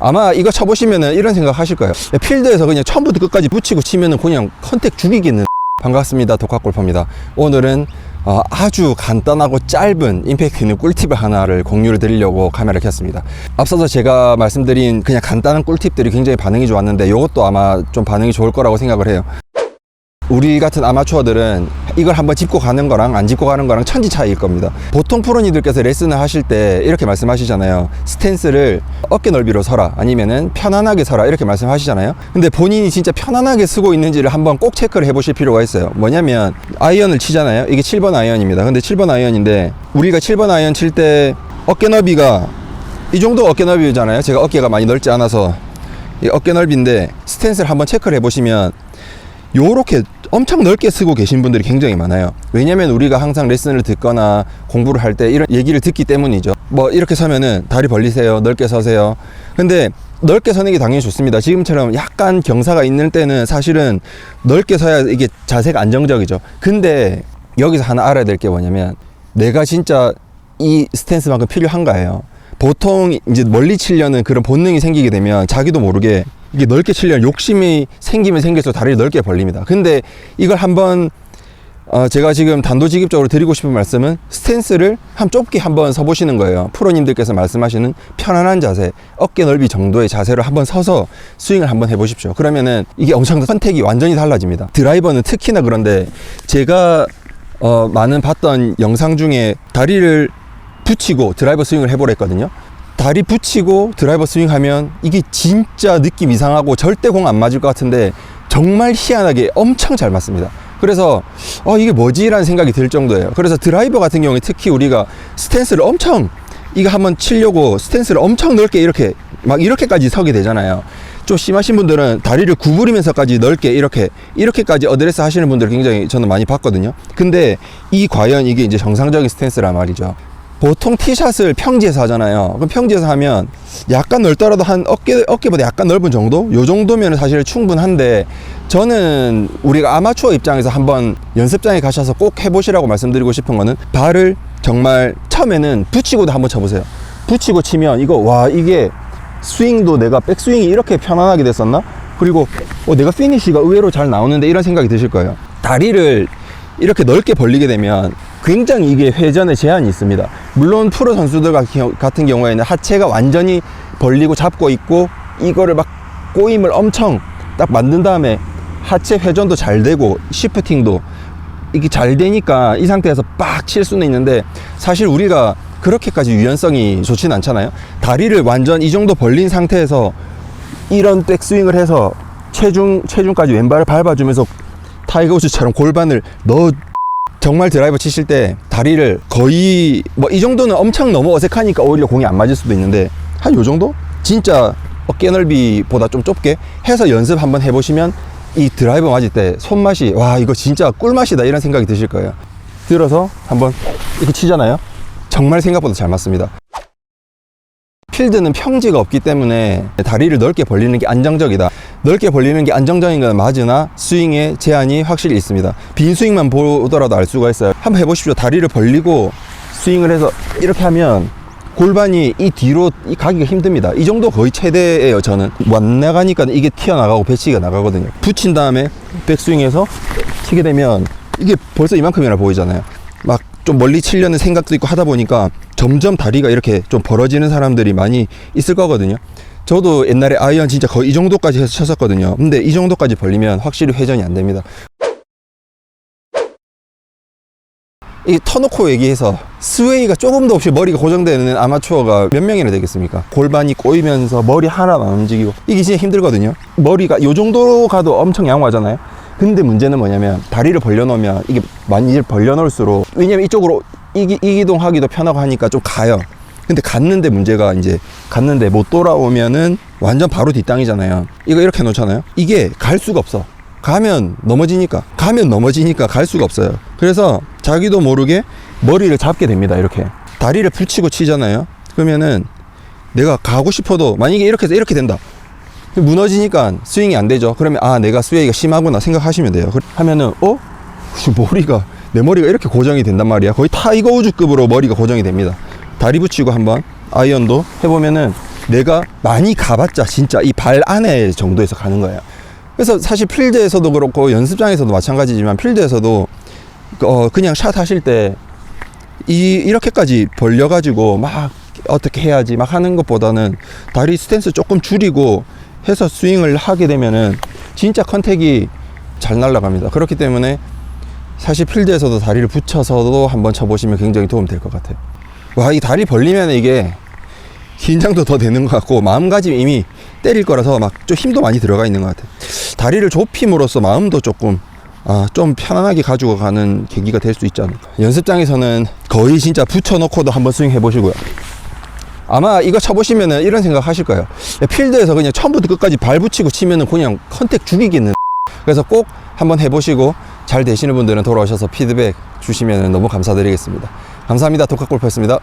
아마 이거 쳐보시면은 이런 생각 하실 거예요. 필드에서 그냥 처음부터 끝까지 붙이고 치면은 그냥 컨택 죽이겠는. 반갑습니다. 독학골퍼입니다. 오늘은 어, 아주 간단하고 짧은 임팩트 있는 꿀팁을 하나를 공유를 드리려고 카메라를 켰습니다. 앞서서 제가 말씀드린 그냥 간단한 꿀팁들이 굉장히 반응이 좋았는데 이것도 아마 좀 반응이 좋을 거라고 생각을 해요. 우리 같은 아마추어들은 이걸 한번 짚고 가는 거랑 안 짚고 가는 거랑 천지 차이일 겁니다. 보통 프로님들께서 레슨을 하실 때 이렇게 말씀하시잖아요. 스탠스를 어깨 넓이로 서라 아니면은 편안하게 서라 이렇게 말씀하시잖아요. 근데 본인이 진짜 편안하게 쓰고 있는지를 한번 꼭 체크를 해보실 필요가 있어요. 뭐냐면 아이언을 치잖아요. 이게 7번 아이언입니다. 근데 7번 아이언인데 우리가 7번 아이언 칠 때 어깨 너비가 이 정도 어깨 너비잖아요. 제가 어깨가 많이 넓지 않아서 이 어깨 넓이인데 스탠스를 한번 체크를 해보시면 요렇게 엄청 넓게 쓰고 계신 분들이 굉장히 많아요. 왜냐면 우리가 항상 레슨을 듣거나 공부를 할 때 이런 얘기를 듣기 때문이죠. 뭐 이렇게 서면은 다리 벌리세요. 넓게 서세요. 근데 넓게 서는 게 당연히 좋습니다. 지금처럼 약간 경사가 있는 때는 사실은 넓게 서야 이게 자세가 안정적이죠. 근데 여기서 하나 알아야 될 게 뭐냐면 내가 진짜 이 스탠스만큼 필요한가예요. 보통 이제 멀리 치려는 그런 본능이 생기게 되면 자기도 모르게 이게 넓게 치려는 욕심이 생기면 생길수록 다리를 넓게 벌립니다. 근데 이걸 한번 어 제가 지금 단도직입적으로 드리고 싶은 말씀은 스탠스를 한 좁게 한번 서보시는 거예요. 프로님들께서 말씀하시는 편안한 자세, 어깨 넓이 정도의 자세로 한번 서서 스윙을 한번 해보십시오. 그러면은 이게 엄청 선택이 완전히 달라집니다. 드라이버는 특히나 그런데 제가 어 많은 봤던 영상 중에 다리를 붙이고 드라이버 스윙을 해보라 했거든요. 다리 붙이고 드라이버 스윙 하면 이게 진짜 느낌 이상하고 절대 공 안 맞을 것 같은데 정말 희한하게 엄청 잘 맞습니다. 그래서 어 이게 뭐지라는 생각이 들 정도예요. 그래서 드라이버 같은 경우에 특히 우리가 스탠스를 엄청 이거 한번 치려고 스탠스를 엄청 넓게 이렇게 막 이렇게까지 서게 되잖아요. 좀 심하신 분들은 다리를 구부리면서까지 넓게 이렇게 이렇게까지 어드레스 하시는 분들 굉장히 저는 많이 봤거든요. 근데 이 과연 이게 이제 정상적인 스탠스란 말이죠. 보통 티샷을 평지에서 하잖아요. 그럼 평지에서 하면 약간 넓더라도 한 어깨, 어깨보다 약간 넓은 정도? 요 정도면 사실 충분한데 저는 우리가 아마추어 입장에서 한번 연습장에 가셔서 꼭 해보시라고 말씀드리고 싶은 거는 발을 정말 처음에는 붙이고도 한번 쳐보세요. 붙이고 치면 이거 와, 이게 스윙도 내가 백스윙이 이렇게 편안하게 됐었나? 그리고 어, 내가 피니쉬가 의외로 잘 나오는데 이런 생각이 드실 거예요. 다리를 이렇게 넓게 벌리게 되면 굉장히 이게 회전에 제한이 있습니다. 물론 프로 선수들 같은 경우에는 하체가 완전히 벌리고 잡고 있고 이거를 막 꼬임을 엄청 딱 만든 다음에 하체 회전도 잘 되고 시프팅도 이게 잘 되니까 이 상태에서 빡 칠 수는 있는데 사실 우리가 그렇게까지 유연성이 좋지는 않잖아요. 다리를 완전 이 정도 벌린 상태에서 이런 백스윙을 해서 체중 체중까지 왼발을 밟아주면서 타이거 우즈처럼 골반을 넣어 정말 드라이버 치실 때 다리를 거의 뭐 이 정도는 엄청 너무 어색하니까 오히려 공이 안 맞을 수도 있는데 한 요 정도? 진짜 어깨 넓이보다 좀 좁게 해서 연습 한번 해보시면 이 드라이버 맞을 때 손맛이 와 이거 진짜 꿀맛이다 이런 생각이 드실 거예요. 들어서 한번 이렇게 치잖아요? 정말 생각보다 잘 맞습니다 필드는 평지가 없기 때문에 다리를 넓게 벌리는 게 안정적이다. 넓게 벌리는 게 안정적인 건 맞으나 스윙에 제한이 확실히 있습니다. 빈 스윙만 보더라도 알 수가 있어요. 한번 해보십시오. 다리를 벌리고 스윙을 해서 이렇게 하면 골반이 이 뒤로 이 가기가 힘듭니다. 이 정도 거의 최대예요. 저는 안 나가니까 이게 튀어나가고 배치기가 나가거든요. 붙인 다음에 백스윙해서 치게 되면 이게 벌써 이만큼이나 보이잖아요. 막 좀 멀리 치려는 생각도 있고 하다 보니까 점점 다리가 이렇게 좀 벌어지는 사람들이 많이 있을 거거든요. 저도 옛날에 아이언 진짜 거의 이 정도까지 해서 쳤었거든요. 근데 이 정도까지 벌리면 확실히 회전이 안 됩니다. 이 터놓고 얘기해서 스웨이가 조금도 없이 머리가 고정되는 아마추어가 몇 명이나 되겠습니까? 골반이 꼬이면서 머리 하나도 안 움직이고 이게 진짜 힘들거든요. 머리가 요 정도 가도 엄청 양호하잖아요. 근데 문제는 뭐냐면 다리를 벌려놓으면 이게 많이 벌려놓을수록 왜냐면 이쪽으로 이기, 이기동하기도 편하고 하니까 좀 가요. 근데 갔는데 문제가 이제 갔는데 못 돌아오면은 완전 바로 뒷땅이잖아요. 이거 이렇게 놓잖아요. 이게 갈 수가 없어. 가면 넘어지니까 가면 넘어지니까 갈 수가 없어요. 그래서 자기도 모르게 머리를 잡게 됩니다. 이렇게 다리를 붙이고 치잖아요. 그러면은 내가 가고 싶어도 만약에 이렇게 해서 이렇게 된다. 무너지니까 스윙이 안 되죠. 그러면 아 내가 스웨이가 심하구나 생각하시면 돼요. 그- 하면은 어 머리가 내 머리가 이렇게 고정이 된단 말이야. 거의 타이거 우즈급으로 머리가 고정이 됩니다. 다리 붙이고 한번 아이언도 해보면은 내가 많이 가봤자 진짜 이 발 안에 정도에서 가는 거예요. 그래서 사실 필드에서도 그렇고 연습장에서도 마찬가지지만 필드에서도 어 그냥 샷 하실 때 이 이렇게까지 벌려 가지고 막 어떻게 해야지 막 하는 것보다는 다리 스탠스 조금 줄이고 해서 스윙을 하게 되면은 진짜 컨택이 잘 날아갑니다. 그렇기 때문에 사실 필드에서도 다리를 붙여서도 한번 쳐보시면 굉장히 도움 될 것 같아요. 와, 이 다리 벌리면 이게 긴장도 더 되는 것 같고 마음가짐 이미 때릴 거라서 막 좀 힘도 많이 들어가 있는 것 같아요. 다리를 좁힘으로써 마음도 조금 아, 좀 편안하게 가지고 가는 계기가 될 수 있지 않을까. 연습장에서는 거의 진짜 붙여놓고도 한번 스윙 해보시고요. 아마 이거 쳐보시면은 이런 생각 하실 거예요. 야, 필드에서 그냥 처음부터 끝까지 발 붙이고 치면은 그냥 컨택 죽이겠는. 그래서 꼭 한번 해보시고 잘 되시는 분들은 돌아오셔서 피드백 주시면 너무 감사드리겠습니다. 감사합니다. 독학골프였습니다.